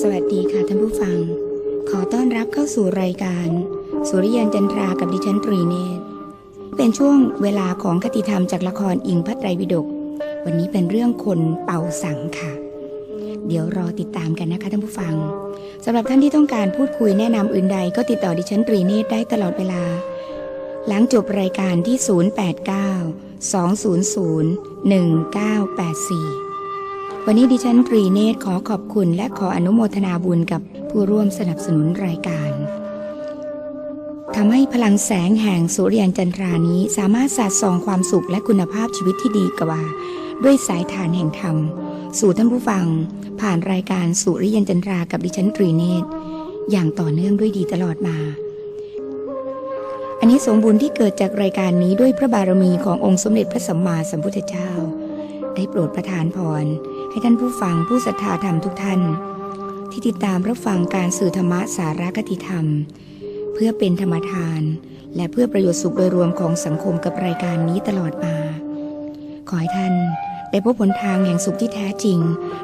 สวัสดีค่ะท่านผู้ฟัง ขอต้อนรับเข้าสู่รายการ สุริยันจันทรากับดิฉันตรีเนตร เป็นช่วงเวลาของคติธรรมจากละครอิงพัตไตรปิฎกวันนี้เป็นเรื่องคนเป่าสังค่ะ เดี๋ยวรอติดตามกันนะคะท่านผู้ฟังสำหรับท่านที่ต้องการพูดคุยแนะนำอื่นใดก็ติดต่อดิฉันตรีเนตรได้ตลอดเวลา หลังจบรายการที่ 089 200 1984 วันนี้ดิฉันตรีเนตรขอขอบคุณและขออนุโมทนาบุญกับผู้ร่วมสนับสนุนรายการทำให้พลังแสงแห่งสุริยันจันทรานี้สามารถสาดส่องความสุขและคุณภาพชีวิตที่ดีกว่า ด้วยสายทานแห่งธรรม สู่ท่านผู้ฟัง ผ่านรายการสุริยันจันทรากับดิฉันตรีเนตรอย่างต่อเนื่องด้วยดีตลอดมาอันนี้สมบูรณ์ที่เกิดจากรายการนี้ด้วยพระบารมีขององค์สมเด็จพระสัมมาสัมพุทธเจ้า ได้โปรดประทานพร ให้ท่านผู้ฟังผู้ศรัทธาธรรมทุกท่าน ที่ติดตามรับฟังการสื่อธรรมะสาระกติธรรม เพื่อเป็นธรรมทาน และเพื่อประโยชน์สุขโดยรวมของสังคมกับรายการนี้ตลอดมา ขอให้ท่าน ได้พบผลทางแห่งสุขที่แท้จริง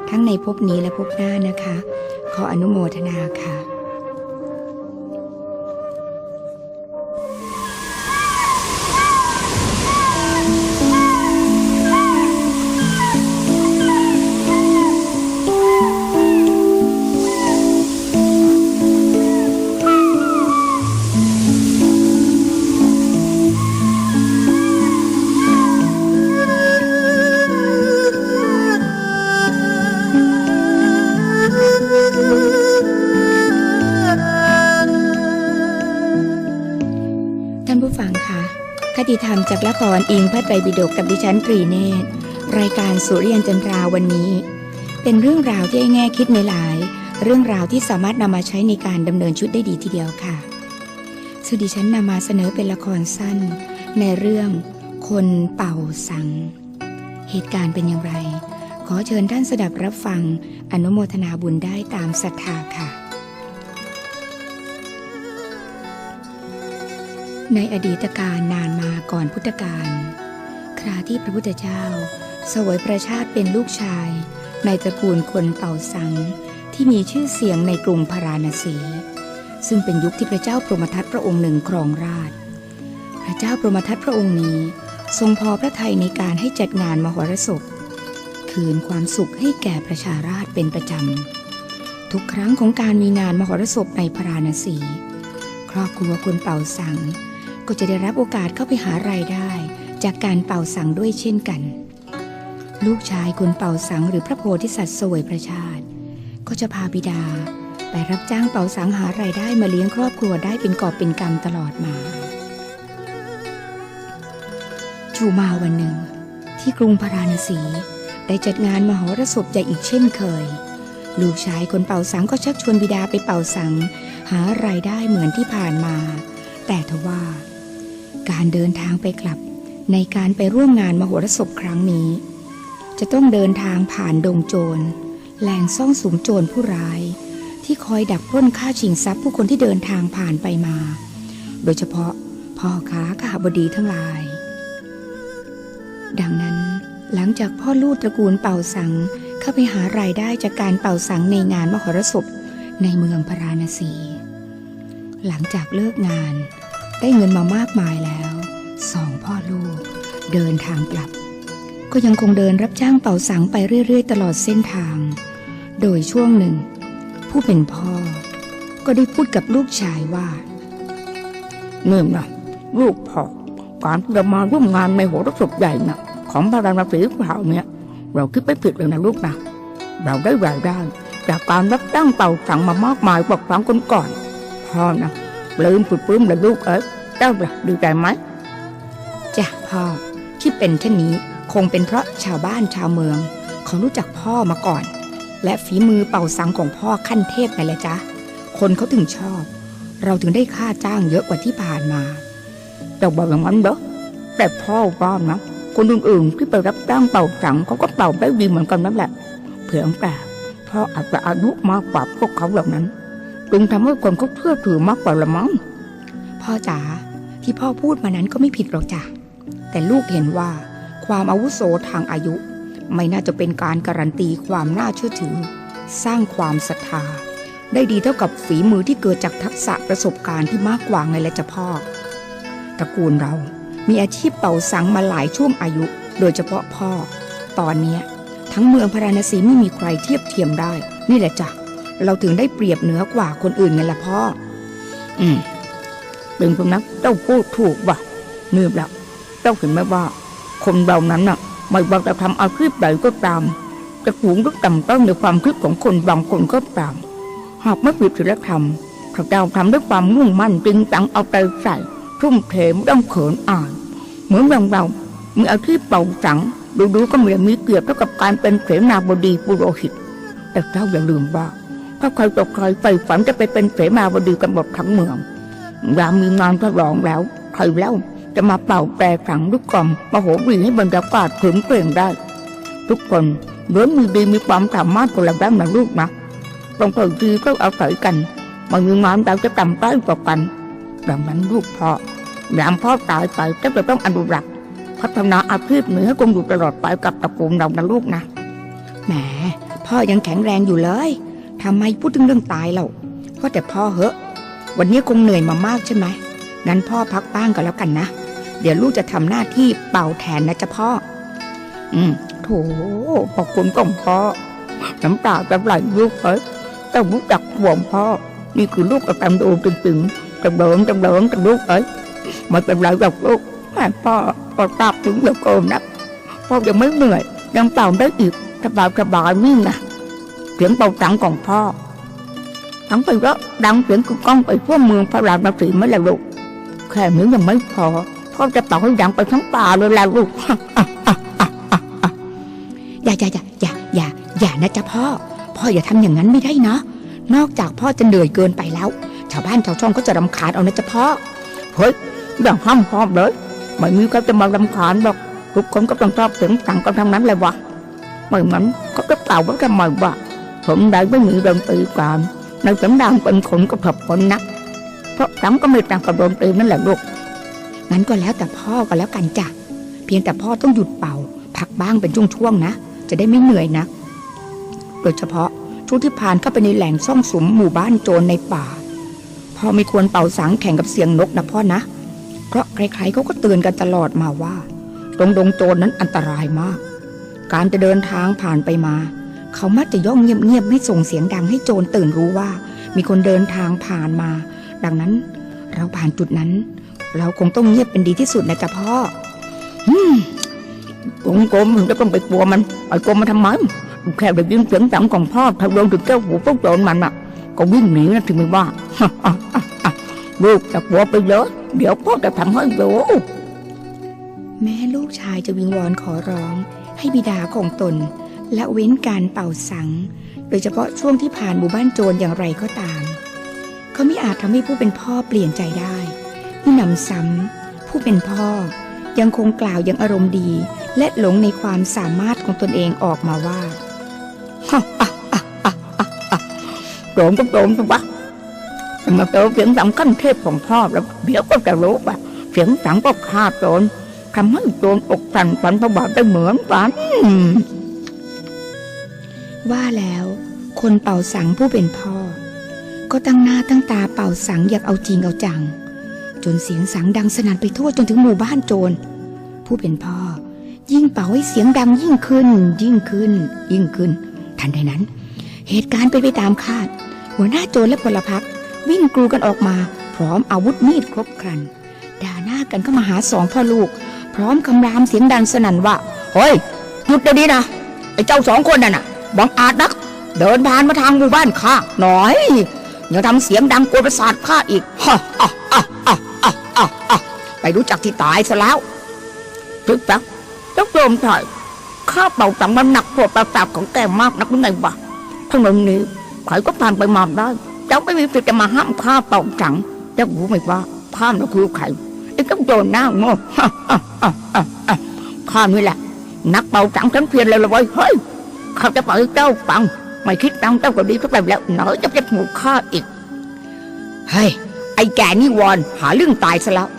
ทั้งในภพนี้และภพหน้านะคะ ขออนุโมทนาค่ะ จากละครอิงพระไตรปิฎกกับดิฉันตรีเนตร รายการสุริยันจันทราวันนี้ เป็นเรื่องราวที่ให้แง่คิดในหลาย เรื่องราวที่สามารถนำมาใช้ในการดำเนินชุดได้ดีทีเดียวค่ะซึ่งดิฉันนำมาเสนอเป็นละครสั้น ในเรื่องคนเป่าสัง เหตุการณ์เป็นอย่างไร ขอเชิญท่านสดับรับฟังอนุโมทนาบุญได้ตามศรัทธาค่ะ ในอดีตการนานมาก่อนพุทธกาล คราที่พระพุทธเจ้าเสวยประชาติเป็นลูกชาย ในตระกูลคนเป่าสังที่มีชื่อเสียงในกรุงพาราณสี ซึ่งเป็นยุคที่พระเจ้าพรหมทัตพระองค์หนึ่งครองราช พระเจ้าพรหมทัตพระองค์นี้ ทรงพอพระทัยในการให้จัดงานมหรสพ คืนความสุขให้แก่ประชาราษฎร์เป็นประจำ ทุกครั้งของการมีงานมหรสพในพาราณสี ครอบครัวคนเป่าสัง ก็จะได้รับโอกาสเข้าไปหารายได้ จากการเป่าสังด้วยเช่นกัน ลูกชายคนเป่าสังหรือพระโพธิสัตว์สวยประชาติ ก็จะพาบิดา ไปรับจ้างเป่าสังหารายได้มาเลี้ยงครอบครัวได้เป็นกอบเป็นกำตลอดมาชูมาวันหนึ่ง ที่กรุงพาราณสี ได้จัดงานมหรสพใหญ่อีกเช่นเคย ลูกชายคนเป่าสังก็ชักชวนบิดาไปเป่าสัง หารายได้เหมือนที่ผ่านมา แต่ทว่า การเดินทางไปกลับ ในการไปร่วมงานมโหรสพครั้งนี้ จะต้องเดินทางผ่านดงโจรแหล่งซ่องสุมโจรผู้ร้าย ที่คอยดักปล้นฆ่าชิงทรัพย์ผู้คนที่เดินทางผ่านไปมา โดยเฉพาะพ่อค้าขหบดีทั้งหลาย ดังนั้นหลังจากพ่อลูกตระกูลเป่าสังเข้าไปหารายได้จากการเป่าสังในงานมหรสพในเมืองพาราณสี หลังจากเลิกงาน ได้เงินมามากมายแล้วสองพ่อลูก เดินทางกลับ ก็ยังคงเดินรับจ้างเป่าสังไปเรื่อย ๆ ตลอดเส้นทาง โดยช่วงหนึ่ง ผู้เป็นพ่อ ก็ได้พูดกับลูกชายว่าเนี่นะลูกพ่อการที่เรามาร่วมงานในโหรสพใหญ่นะของพระราณสีของเราเนี่ย เราคิดไปผิดเลยนะลูกนะเราได้รายได้จากการรับจ้างเป่าสังมามากมายกว่าครั้งก่อนๆพ่อนะปลื้มปลื้มเลยลูกเอ้ย เจ้าล่ะดีใจไหมจ้ะพ่อที่เป็นเช่นนี้คงเป็นเพราะชาวบ้านชาวเมือง เขารู้จักพ่อมาก่อน และฝีมือเป่าสังของพ่อขั้นเทพไปเลยจ้ะคนเขาถึงชอบ เราถึงได้ค่าจ้างเยอะกว่าที่ผ่านมาเจ้าบอกอย่างนั้นเด้อแต่พ่อว่านะคนอื่นๆที่ไปรับจ้างเป่าสังเขาก็เป่าได้ดีเหมือนกันนั่นแหละเพียงแต่พ่ออาจจะอายุมากกว่าพวกเขาเหล่านั้นจึงทำให้คนเขาเชื่อถือมากกว่าละมั้งพ่อจ๋า ที่พ่อพูดมานั้นก็ไม่ผิดหรอกจ้ะ แต่ลูกเห็นว่าความอาวุโสทางอายุ ไม่น่าจะเป็นการการันตีความน่าเชื่อถือ สร้างความศรัทธา ได้ดีเท่ากับฝีมือที่เกิดจากทักษะประสบการณ์ที่มากกว่าไงละจ้ะพ่อตระกูลเรา มีอาชีพเป่าสังมาหลายช่วงอายุ โดยเฉพาะพ่อ ตอนนี้ทั้งเมืองพาราณสีไม่มีใครเทียบเทียมได้ นี่แหละจ้ะ เราถึงได้เปรียบเหนือกว่าคนอื่นไงล่ะพ่อ อืม เป็นพนั้นเจ้าพูดถูกว่ะนี่แหละเจ้าเห็นไหมว่า คนเรานั้นน่ะไม่ว่าจะทำอาชีพใดก็ตาม จะสูงหรือต่ำต้นในความคิดของคนบางคนก็ตาม หากไม่ผิดศีลธรรมถ้าเราทำด้วยความมุ่งมั่นจริงจังเอาใจใส่ทุ่มเทไม่ต้องเขินอายเหมือนอย่างเรามีอาชีพเป่าสังดูๆก็เหมือนมีเกียรติเท่ากับการเป็นเสนาบดีปุโรหิต แต่เจ้าอย่าลืมว่าถ้าใครต่อใครใฝ่ฝันจะไปเป็นเสนาบดีกันหมดทั้งเมือง ยามีงานฉลองแล้วใครแล้วจะมาเป่าแปรสังลูกกล่อมมาโหรีให้บรรยากาศถึงเปลี่ยนได้ ทุกคนล้วนมีดีมีความสามารถคนละแบบนะลูกนะต้องคยดีก็เอาศัยกันบางงานเราจะต่ำต้อยกว่ากันดังนั้นลูกพ่อยามพ่อตายไปก็จะต้องอนุรักษ์พัฒนาอาชีพนี้ให้คงอยู่ตลอดไปกับตระกูลเรานะลูกนะแหมพ่อยังแข็งแรงอยู่เลยทำไมพูดถึงเรื่องตายเล่าพ่อแต่พ่อเหอะ วันนี้คงเหนื่อยมามากใช่ไหมงั้นพ่อพักบ้างก็แล้วกันนะ เดี๋ยวลูกจะทำหน้าที่เป่าแทนนะจ๊ะพ่อ อืมโถขอบคุณกองพ่อ น้ำตาจะไหลลูกเอ้ยเจ้ารู้จักห่วงพ่อ นี่คือลูกกระตันดูจริงๆจะเดินจะเดินจะลูกเอ้ยม่เป็นไรหรอกลูกแม่พ่อก็ทราบถึงเหลือเกินนะพ่อยังไม่เหนื่อยยังเป่าได้อีกสบายสบายนี่นะเสียงเป่าตังของพ่อ ทั้งไปแล้วดังเสียงกึกก้องไปทั่วเมืองพระรามสีไม่ละลูกแค่นี้ยังไม่พอพ่อจะเป่าให้ดังไปทั้งป่าเลยละลูกอย่าอย่าอย่าอย่าอย่าอย่านะจ๊ะพ่อ พ่ออย่าทำอย่างนั้นไม่ได้นะ นอกจากพ่อจะเหนื่อยเกินไปแล้ว ชาวบ้านชาวช่องก็จะรำคาญเอานะจ๊ะพ่อ เฮ้ยอย่าห้ามพร้อเลยไม่มีใครจะมารำคาญหรอกทุกคนก็ต้องชอบเสียงสั่งกันทั้งนั้นเลยวะไม่งั้นก็จะเป่าว่าทำไมวะผมได้ไม่มีดนตรีการใน สันดานเป็นคนก็ผับคนนักเพราะสังก็ไม่ต่างกับดนตรีนั่นแหละลูกงั้นก็แล้วแต่พ่อก็แล้วกันจ้ะเพียงแต่พ่อต้องหยุดเป่า พักบ้างเป็นช่วงๆนะ จะได้ไม่เหนื่อยนะ โดยเฉพาะช่วงที่ผ่านเข้าไปในแหล่งซ่องสุมหมู่บ้านโจรในป่าพ่อไม่ควรเป่าสังแข่งกับเสียงนกนะพ่อนะ เพราะใครๆเขาก็เตือนกันตลอดมาว่าตรงดงโจรนั้นอันตรายมาก การจะเดินทางผ่านไปมา เขามักจะย่องเงียบๆไม่ส่งเสียงดังให้โจรตื่นรู้ว่า มีคนเดินทางผ่านมา ดังนั้น เราผ่านจุดนั้น เราคงต้องเงียบเป็นดีที่สุดนะจ๊ะพ่อผมโกมถึงจะต้องไปกลัวมันไปกลัวมันทำไมแค่ได้ยินเสียงสั่งของพ่อถ้าโดนถึงเจ้าหูพวกโจรมันอะ ก็วิ่งหนีนะถึงไม่ว่าลูกจะกลัวไปเยอะเดี๋ยวพ่อจะทำให้ดูแม้ลูกชายจะวิงวอนขอร้องให้บิดาของตน และเว้นการเป่าสัง โดยเฉพาะช่วงที่ผ่านหมู่บ้านโจรอย่างไรก็ตาม เขาไม่อาจทำให้ผู้เป็นพ่อเปลี่ยนใจได้ที่นำซ้ำผู้เป็นพ่อยังคงกล่าวอย่างอารมณ์ดี และหลงในความสามารถของตนเองออกมาว่าโจรก็โจรสิวะแต่มาเจอเสียงสังขั้นเทพของพ่อแล้วเดี๋ยวก็จะรู้ว่าเสียงสังก็ฆ่าโจรทำให้โจรอกสั่นฝันผวาได้เหมือนกัน ว่าแล้วคนเป่าสังผู้เป็นพ่อ ก็ตั้งหน้าตั้งตาเป่าสังอยางเอาจริงเอาจัง จนเสียงสังดังสนั่นไปทั่วจนถึงหมู่บ้านโจร ผู้เป็นพ่อ ยิ่งเป่าให้เสียงดังยิ่งขึ้น ยิ่งขึ้น ยิ่งขึ้น ทันใดนั้น เหตุการณ์เป็นไปตามคาด หัวหน้าโจรและพลพรรควิ่งกรูกันออกมา พร้อมอาวุธมีดครบครัน ด่าหน้ากันเข้ามาหาสองพ่อลูก พร้อมคำรามเสียงดังสนั่นว่าเฮ้ยหยุดเดี๋ยวนี้นะไอ้เจ้าสองคนนั่นน่ะ บังอาจนัก เดินผ่านมาทางหมู่บ้านข้าหน่อยอย่าทำเสียงดังกวนประสาทข้าอีกฮ่าฮ่าฮ่าฮ่าฮ่าไปรู้จักที่ตายซะแล้วทึกจักเจ้าโยมถอยข้าเป่าตังมันหนักปวดประสาทของแกมากนักหรือไงวะถนนนี้ใครก็ผ่านไปมาได้เจ้าไม่มีสิทธิ์จะมาห้ามข้าเป่าจังเจ้ารู้ไหมว่าข้ามน่ะคือใครไอ้เจ้าโจรหน้าโง่ข้านี่แหละ นักเป่าจังฉันเพียนเลยละเว้ยเฮ้ย เขาจะเป่าให้เจ้าฟังไม่คิดตังเจ้าก็ดีก็ไปแล้วหนอจะจะถูกฆ่าอีก เฮ้ย ไอ้แกนี่วอนหาเรื่องตายซะแล้ว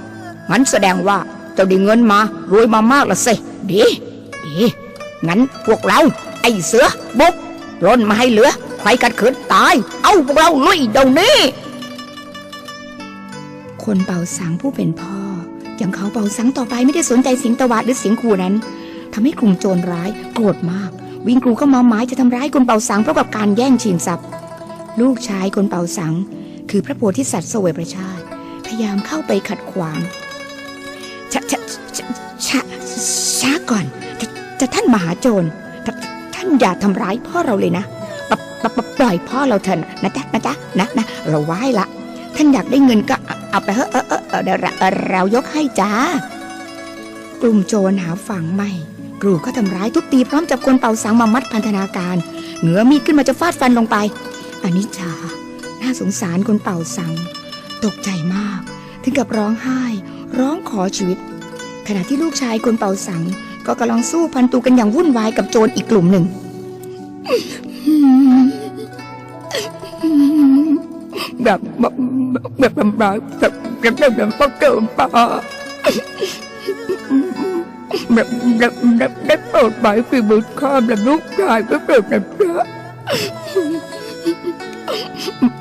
งั้นแสดงว่าเจ้าได้เงินมารวยมามากละสิดีดีงั้นพวกเรา ไอ้เสือบุกร่นมาให้เหลือใครกัดขืนตาย เอาพวกเราลุยเดี๋ยวนี้ คนเป่าสังผู้เป็นพ่อยังเขาเป่าสังต่อไปไม่ได้สนใจเสียงตะวาดหรือเสียงขู่นั้นทำให้กลุ่มโจรร้ายโกรธมาก วิ่งกรูเข้ามาหมายจะทำร้ายคนเป่าสังเพราะกับการแย่งชิงทรัพย์ ลูกชายคนเป่าสัง คือพระโพธิสัตว์สวยประชาติ พยายามเข้าไปขัดขวางชะชะชะชะช้าก่อนจะจะท่านมหาโจรทท่านอย่าทำร้ายพ่อเราเลยนะปปปปล่อยพ่อเราเถอะนะจ๊ะนะจ๊ะนะนะเราไหว้ละ ท่านอยากได้เงินก็เอาไปเถอะเออเออเออเดี๋ยวเรายกให้จ้ากลุ่มโจรหาฝั่งไม่ กรูก็ทำร้ายทุบตีพร้อมจับคนเป่าสังมามัดพันธนาการ เหงือมีดขึ้นมาจะฟาดฟันลงไปอนิจจาน่าสงสารคนเป่าสัง ตกใจมาก ถึงกับร้องไห้ ร้องขอชีวิต ขณะที่ลูกชายคนเป่าสัง ก็กำลังสู้พันตูกันอย่างวุ่นวายกับโจรอีกกลุ่มหนึ่งแบบแบบแบบแบบแบบแบบแบบแบบแบบแบบป่าแบบ แบบแบบได้โปรดหมายฝีมือข้ามและลูกชายก็แบบแบบพระ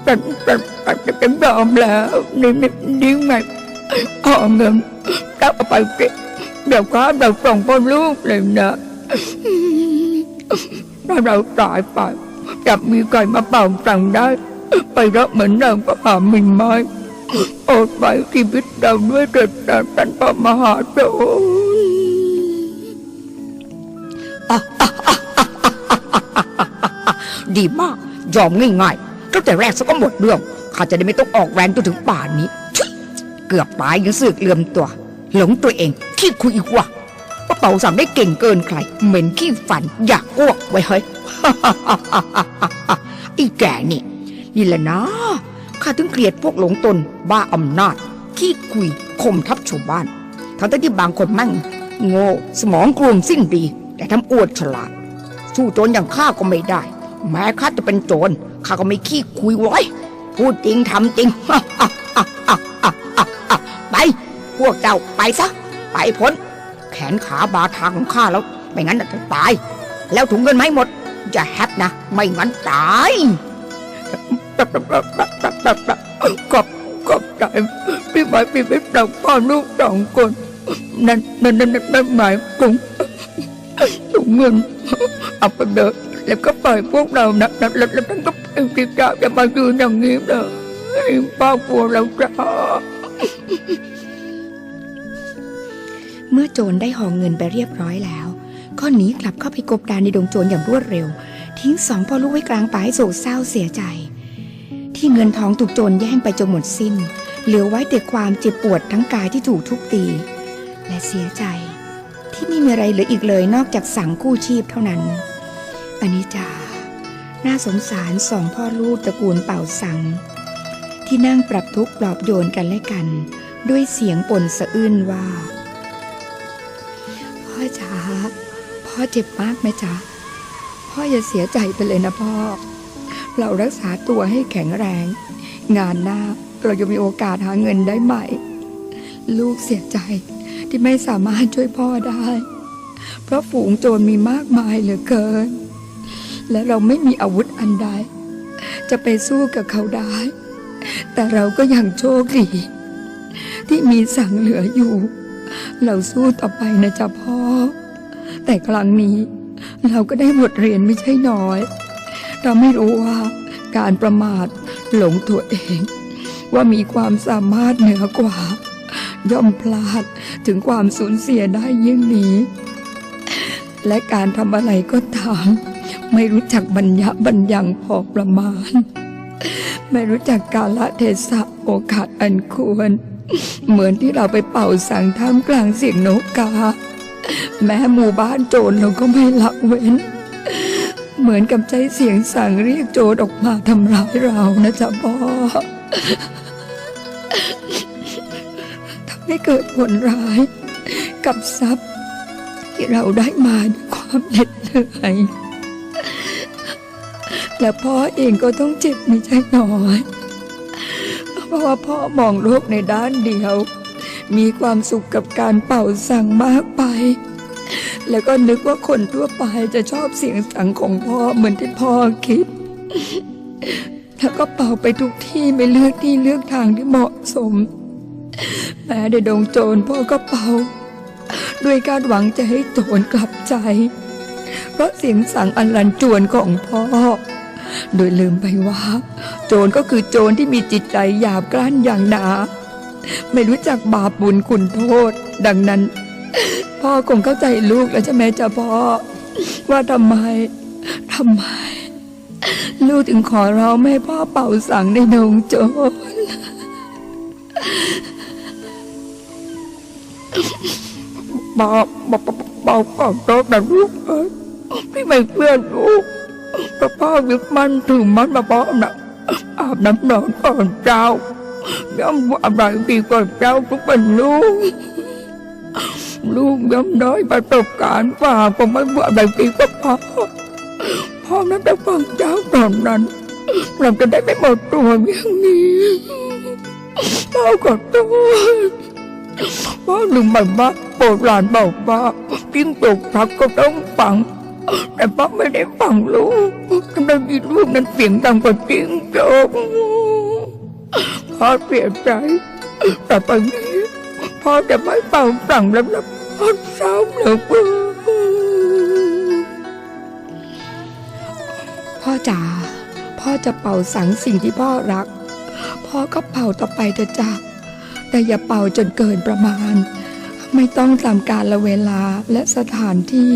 แต่แต่แต่แต่เป็นยอมแล้วนี่นี่นี่ไงเอเงินกลับไปเก็บเดี๋ยวข้าเราส่งพ่อลูกเลยนะถ้าเราตายไปจะมีใครมาเป่าสั่งได้ ไปรับเหมือนเดิมก็หามินไม้โอดไปชีวิตเราด้วยเถิดนะท่านพระมหาโจร ดีมาก ยอมง่ายๆตั้งแต่แรกซะก็หมดเรื่องข้าจะได้ไม่ต้องออกแรงจนถึงป่านนี้ เกือบตายยังสึกเลื่อมตัว หลงตัวเองขี้คุยอีกว่าว่าเป่าสั่งได้เก่งเกินใคร เหม็นขี้ฝันอยากอ้วกไว้เฮ้ยไอ้แก่นี่นี่แหละนะข้าถึงเกลียดพวกหลงตนบ้าอำนาจ ขี้คุยข่มทับชาวบ้านทั้งที่บางคนมั่ง โง่สมองกลวงสิ้นดี แต่ทำอวดฉลาด สู้โจรอย่างข้าก็ไม่ได้ แม้ข้าจะเป็นโจรข้าก็ไม่ขี้คุยไว้พูดจริงทำจริงไป พวกเจ้าไปซะ ไปพ้น แขนขาบาทางของข้าแล้ว ไม่งั้นจะตาย แล้วถุงเงินไหมาให้หมดอย่าแฮปนะ ไม่งั้นตายขอบขอบใจพี่หมายพี่ไม่ปรับพ่อลูกสองคน นั่นนั่นนั่นนั่นหมายถึงถุง เงินเอาไปเดินแล้วก็ปล่อยพวกเรานะแล้วแล้วแล้วท่านก็เป็นที่เจ้าจะมายืนอย่างนี้เลยป้าปัวเราจ้าเมื่อโจรได้ห่อเงินไปเรียบร้อยแล้ว ก็หนีกลับเข้าไปกบดานในดงโจรอย่างรวดเร็ว ทิ้งสองพ่อลูกไว้กลางป่าให้โศกเศร้าเสียใจ ที่เงินทองถูกโจรแย่งไปจนหมดสิ้น เหลือไว้แต่ความเจ็บปวดทั้งกายที่ถูกทุบตี และเสียใจ ที่ไม่มีอะไรเหลืออีกเลยนอกจากสั่งกู้ชีพเท่านั้นอันนี้จาน่าสงสารสองพ่อลูกตระกูลเป่าสัง ที่นั่งปรับทุกข์ปลอบโยนกันและกัน ด้วยเสียงปนสะอื้นว่า พ่อจ๋าพ่อเจ็บมากไหมจ๊ะพ่ออย่าเสียใจไปเลยนะพ่อ เรารักษาตัวให้แข็งแรง งานหน้าเราจะมีโอกาสหาเงินได้ใหม่ ลูกเสียใจ ที่ไม่สามารถช่วยพ่อได้ เพราะฝูงโจรมีมากมายเหลือเกิน และเราไม่มีอาวุธอันใด จะไปสู้กับเขาได้ แต่เราก็ยังโชคดี ที่มีสั่งเหลืออยู่ เราสู้ต่อไปนะจ๊ะพ่อ แต่ครั้งนี้เราก็ได้บทเรียนไม่ใช่น้อย เราไม่รู้ว่าการประมาทหลงตัวเอง ว่ามีความสามารถเหนือกว่า ย่อมพลาดถึงความสูญเสียได้ยิ่งนี้ และการทำอะไรก็ตาม ไม่รู้จักบรรยะบรรยังพอประมาณ ไม่รู้จักกาลเทศะโอกาสอันควร เหมือนที่เราไปเป่าสังท่ามกลางเสียงนกกา แม้หมู่บ้านโจรเราก็ไม่ละเว้นเหมือนกับใช้เสียงสั่งเรียกโจรออกมาทำร้ายเรานะจ๊ะพ่อ ให้เกิดผลร้ายกับทรัพย์ ที่เราได้มาด้วยความเหน็ดเหนื่อยและพ่อเองก็ต้องเจ็บไม่ใช่น้อยเพราะว่าพ่อมองโลกในด้านเดียว มีความสุขกับการเป่าสั่งมากไป แล้วก็นึกว่าคนทั่วไปจะชอบเสียงสั่งของพ่อเหมือนที่พ่อคิด แล้วก็เป่าไปทุกที่ไม่เลือกที่เลือกทางที่เหมาะสม แม้ในดงโจรพ่อก็เป่าด้วยการหวังจะให้โจรกลับใจ เพราะเสียงสั่งอันลันจวนของพ่อ โดยลืมไปว่า โจรก็คือโจรที่มีจิตใจหยาบกร้านอย่างหนา ไม่รู้จักบาปบุญคุณโทษ ดังนั้น พ่อคงเข้าใจลูกแล้วใช่ไหมจ๊ะพ่อ ว่าทำไมทำไม ลูกถึงขอร้องไม่พ่อเป่าสั่งในดงโจร บอกบอกบอกบอกโต๊ะนะลูกเอ้ยพี่ไม่เพื่อนลูกแต่พ่อยึดมันถือมันมาบอกนะอาบน้ำนอนก่อนเจ้าย่อมว่าอะไรดีกว่าเจ้าทุกเป็นลูกลูกย่อมน้อยประสบกว่าผมไม่ว่าอะไรดีกว่านเจ้าบ้าจะได้ไม่หมดตัวอย่างนี้พ่อขอโทษพ่อลืมไปว่าโบราณบอกว่าจิ้งจกทักก็ต้องฟัง แต่พ่อไม่ได้ฟังลูกทำไมมีลูกนั้นเสียงดังกว่าจิ้งจกพ่อเสียใจแต่ตอนนี้พ่อจะไม่เป่าสั่งแล้วนะพ่อเศร้าเหลือเกินพ่อจ๋าพ่อจะเป่าสังสิ่งที่พ่อรัก พ่อก็เป่าต่อไปเถอะจ้า แต่อย่าเป่าจนเกินประมาณ ไม่ต้องตามกาลเวลาและสถานที่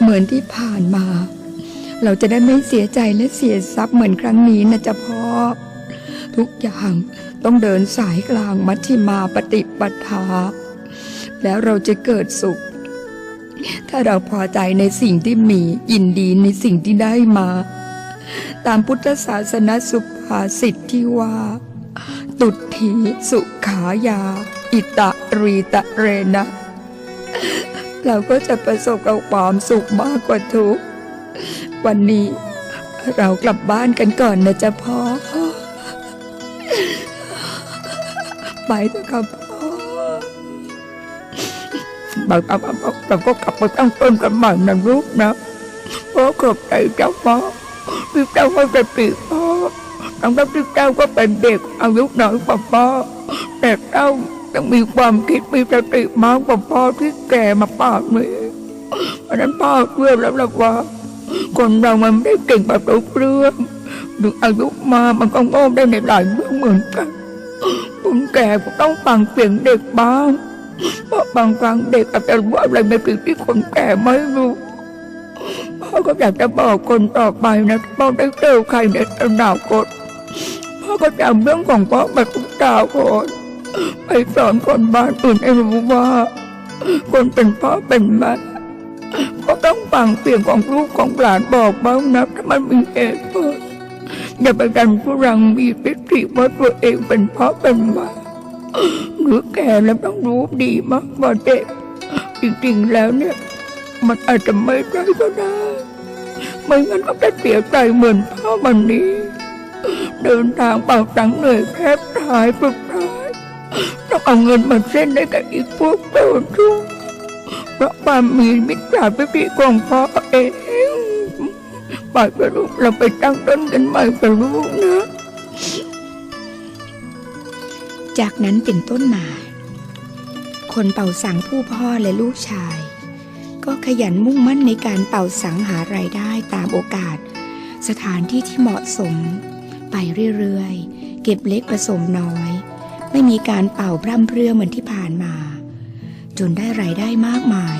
เหมือนที่ผ่านมา เราจะได้ไม่เสียใจและเสียทรัพย์เหมือนครั้งนี้นะจ๊ะพ่อ ทุกอย่างต้องเดินสายกลางมัชฌิมาปฏิปทา แล้วเราจะเกิดสุข ถ้าเราพอใจในสิ่งที่มียินดีในสิ่งที่ได้มา ตามพุทธศาสนาสุภาษิตที่ว่า ตุด ถีสุขายา อิตะรีตะเรนะ เราก็จะประสบกับความสุขมากกว่าทุก วันนี้เรากลับบ้านกันก่อนนะจ๊ะพ่อไปเถอะครับพ่อบางครั้งเราก็กลับมาตั้งต้นกันใหม่นะลูกนะพ่อขอบใจเจ้าพ่อที่เจ้าไม่เป็นปีพ่อ ทั้งที่เจ้าก็เป็นเด็กอายุน้อยกว่าพ่อแต่เจ้ายังมีความคิดมีสติมากกว่าพ่อที่แก่มาป่านนี้เพราะฉะนั้นพ่อเชื่อแล้วละว่า คนเรามันไม่ได้เก่งแบบทุกเรื่องถึงอายุมามันก็โง่ได้ในหลายเรื่องเหมือนกันคนแก่ก็ต้องฟังเสียงเด็กบ้างเพราะบางครั้งเด็กอาจจะรู้อะไรในสิ่งที่คนแก่ไม่รู้พ่อก็อยากจะบอกคนต่อไปนะพ่อได้เจอใครในอนาคต พ่อก็จำเรื่องของพ่อมาทุกดาวก่อนไปสอนคนบ้านอื่นให้รู้ว่า คนเป็นพ่อเป็นแม่ก็ต้องฟังเสียงของลูกของหลานบอกบ้างนะถ้ามันมีเหตุผลอย่าไปกันผู้รังมีทิฏฐิว่าตัวเองเป็นพ่อเป็นแม่หรือแก่แล้วต้องรู้ดีมากกว่าเด็กจริงๆแล้วเนี่ย มันอาจจะไม่ได้ก็ได้ไม่งั้นก็จะเสียใจเหมือนพ่อวันนี้ เดินทางเป่าตังเหนื่อยแทบตายสุดท้ายต้องเอาเงินมาเส้นได้กับอีกพวกโตชั่วเพราะความมีมิจฉาพิพิของพ่อเองไปไปลูกเราไปตั้งต้นกันใหม่ไปลูกนะ จากนั้นเป็นต้นมา คนเป่าสังผู้พ่อและลูกชาย ก็ขยันมุ่งมั่นในการเป่าสังหารายได้ตามโอกาส สถานที่ที่เหมาะสม ไปเรื่อยๆ เก็บเล็กผสมน้อย ไม่มีการเป่าพร่ำเพรื่อเหมือนที่ผ่านมา จนได้รายได้มากมาย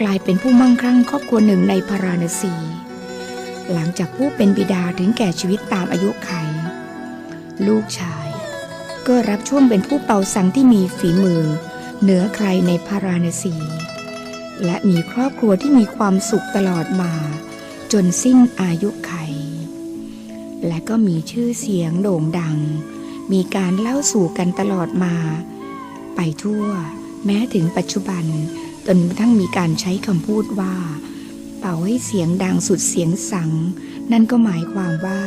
กลายเป็นผู้มั่งคั่งครอบครัวหนึ่งในพาราณสี หลังจากผู้เป็นบิดาถึงแก่ชีวิตตามอายุไข ลูกชาย ก็รับช่วงเป็นผู้เป่าสังที่มีฝีมือ เหนือใครในพาราณสี และมีครอบครัวที่มีความสุขตลอดมา จนสิ้นอายุไข และก็มีชื่อเสียงโด่งดัง มีการเล่าสู่กันตลอดมา ไปทั่ว แม้ถึงปัจจุบันจนกระทั่งมีการใช้คำพูดว่า เป่าให้เสียงดังสุดเสียงสัง นั่นก็หมายความว่า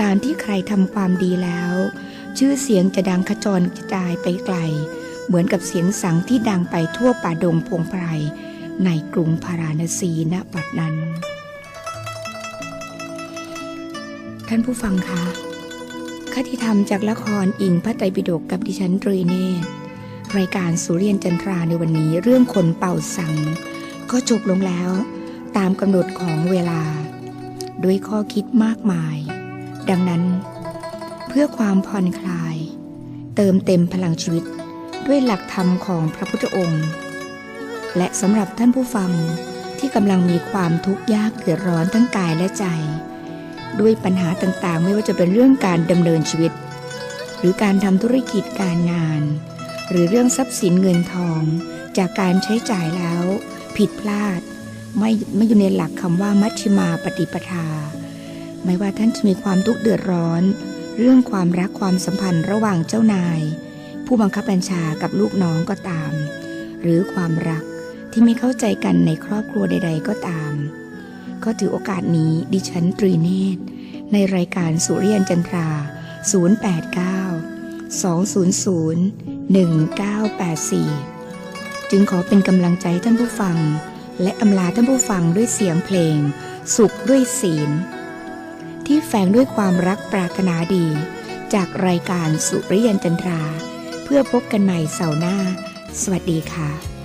การที่ใครทำความดีแล้ว ชื่อเสียงจะดังขจรกระจายไปไกล เหมือนกับเสียงสังที่ดังไปทั่วป่าดงพงไพรในกรุงพาราณสีณบัดนั้น ท่านผู้ฟังคะคติธรรมจากละครอิงพระไตรปิฎกกับดิฉันตรีเนตรรายการสุเรียนจันทราในวันนี้เรื่องคนเป่าสัง ก็จบลงแล้วตามกำหนดของเวลา ด้วยข้อคิดมากมาย ดังนั้น เพื่อความผ่อนคลาย เติมเต็มพลังชีวิตด้วยหลักธรรมของพระพุทธองค์ และสำหรับท่านผู้ฟังที่กำลังมีความทุกข์ยากเดือดร้อนทั้งกายและใจ ด้วยปัญหาต่างๆ ไม่ว่าจะเป็นเรื่องการดำเนินชีวิต หรือการทำธุรกิจการงาน หรือเรื่องทรัพย์สินเงินทอง จากการใช้จ่ายแล้ว ผิดพลาด ไม่ไม่อยู่ในหลักคำว่ามัชฌิมาปฏิปทา ไม่ว่าท่านจะมีความทุกข์เดือดร้อน เรื่องความรักความสัมพันธ์ระหว่างเจ้านาย ผู้บังคับบัญชากับลูกน้องก็ตาม หรือความรักที่ไม่เข้าใจกันในครอบครัวใด ๆ ก็ตาม ก็ถือโอกาสนี้ดิฉันตรีเนตร ในรายการสุริยันจันทรา 089 200 1984 จึงขอเป็นกำลังใจท่านผู้ฟัง และอำลาท่านผู้ฟังด้วยเสียงเพลง สุขด้วยศีล ที่แฝงด้วยความรักปรารถนาดี จากรายการสุริยันจันทรา เพื่อพบกันใหม่เสาร์หน้า สวัสดีค่ะ